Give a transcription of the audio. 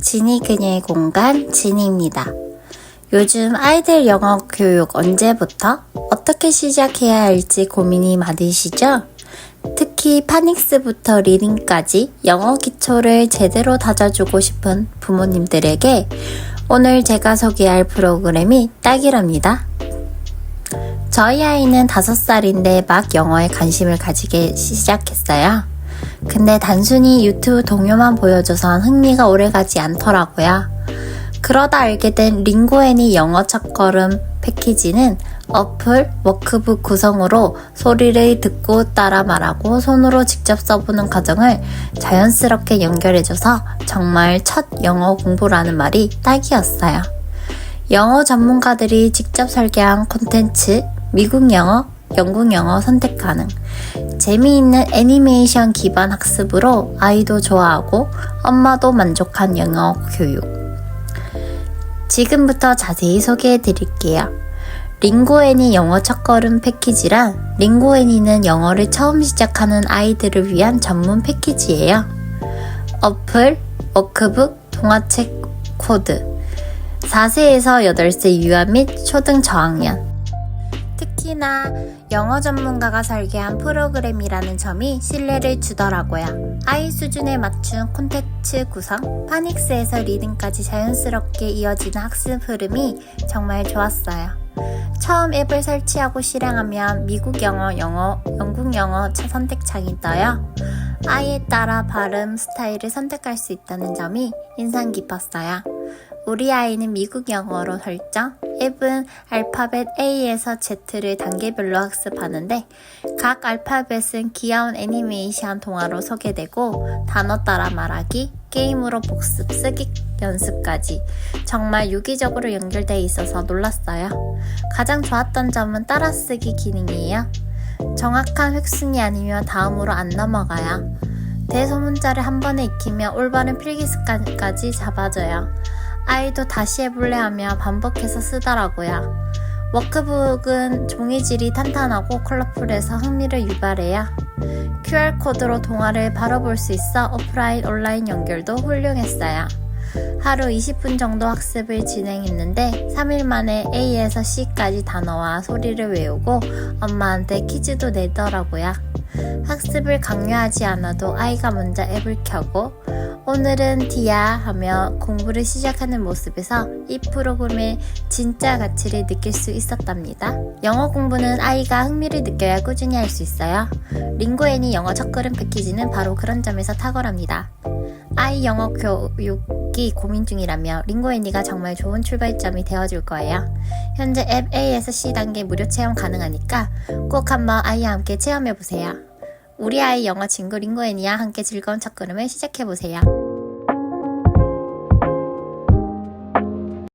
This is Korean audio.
지니 그녀의 공간 지니입니다. 요즘 아이들 영어 교육 언제부터 어떻게 시작해야 할지 고민이 많으시죠? 특히 파닉스부터 리딩까지 영어 기초를 제대로 다져주고 싶은 부모님들에게 오늘 제가 소개할 프로그램이 딱이랍니다. 저희 아이는 5살인데 막 영어에 관심을 가지게 시작했어요. 근데 단순히 유튜브 동요만 보여줘선 흥미가 오래가지 않더라고요. 그러다 알게 된 링고애니 영어 첫걸음 패키지는 어플, 워크북 구성으로 소리를 듣고 따라 말하고 손으로 직접 써보는 과정을 자연스럽게 연결해줘서 정말 첫 영어 공부라는 말이 딱이었어요. 영어 전문가들이 직접 설계한 콘텐츠, 미국 영어, 영국 영어 선택 가능. 재미있는 애니메이션 기반 학습으로 아이도 좋아하고 엄마도 만족한 영어 교육. 지금부터 자세히 소개해 드릴게요. 링고애니 영어 첫걸음 패키지란 링고애니는 영어를 처음 시작하는 아이들을 위한 전문 패키지예요. 어플, 워크북, 동화책, 코드. 4세에서 8세 유아 및 초등 저학년. 특히나 영어 전문가가 설계한 프로그램이라는 점이 신뢰를 주더라고요. 아이 수준에 맞춘 콘텐츠 구성, 파닉스에서 리딩까지 자연스럽게 이어지는 학습 흐름이 정말 좋았어요. 처음 앱을 설치하고 실행하면 미국 영어, 영어, 영국 영어 선택창이 떠요. 아이에 따라 발음 스타일을 선택할 수 있다는 점이 인상 깊었어요. 우리 아이는 미국 영어로 설정, 앱은 알파벳 A에서 Z를 단계별로 학습하는데 각 알파벳은 귀여운 애니메이션 동화로 소개되고 단어 따라 말하기, 게임으로 복습, 쓰기 연습까지 정말 유기적으로 연결되어 있어서 놀랐어요. 가장 좋았던 점은 따라쓰기 기능이에요. 정확한 획순이 아니면 다음으로 안 넘어가요. 대소문자를 한 번에 익히면 올바른 필기 습관까지 잡아줘요. 아이도 다시 해볼래 하며 반복해서 쓰더라고요. 워크북은 종이질이 탄탄하고 컬러풀해서 흥미를 유발해요. QR코드로 동화를 바로 볼 수 있어 오프라인 온라인 연결도 훌륭했어요. 하루 20분 정도 학습을 진행했는데 3일 만에 A에서 C까지 단어와 소리를 외우고 엄마한테 퀴즈도 내더라고요. 학습을 강요하지 않아도 아이가 먼저 앱을 켜고 오늘은 디야 하며 공부를 시작하는 모습에서 이 프로그램의 진짜 가치를 느낄 수 있었답니다. 영어 공부는 아이가 흥미를 느껴야 꾸준히 할 수 있어요. 링고애니 영어 첫걸음 패키지는 바로 그런 점에서 탁월합니다. 아이 영어 교육 이 고민 중이라며 링고애니가 정말 좋은 출발점이 되어줄 거예요. 현재 앱 A에서 C 단계 무료 체험 가능하니까 꼭 한번 아이와 함께 체험해보세요. 우리 아이 영어 친구 링고애니와 함께 즐거운 첫걸음을 시작해보세요.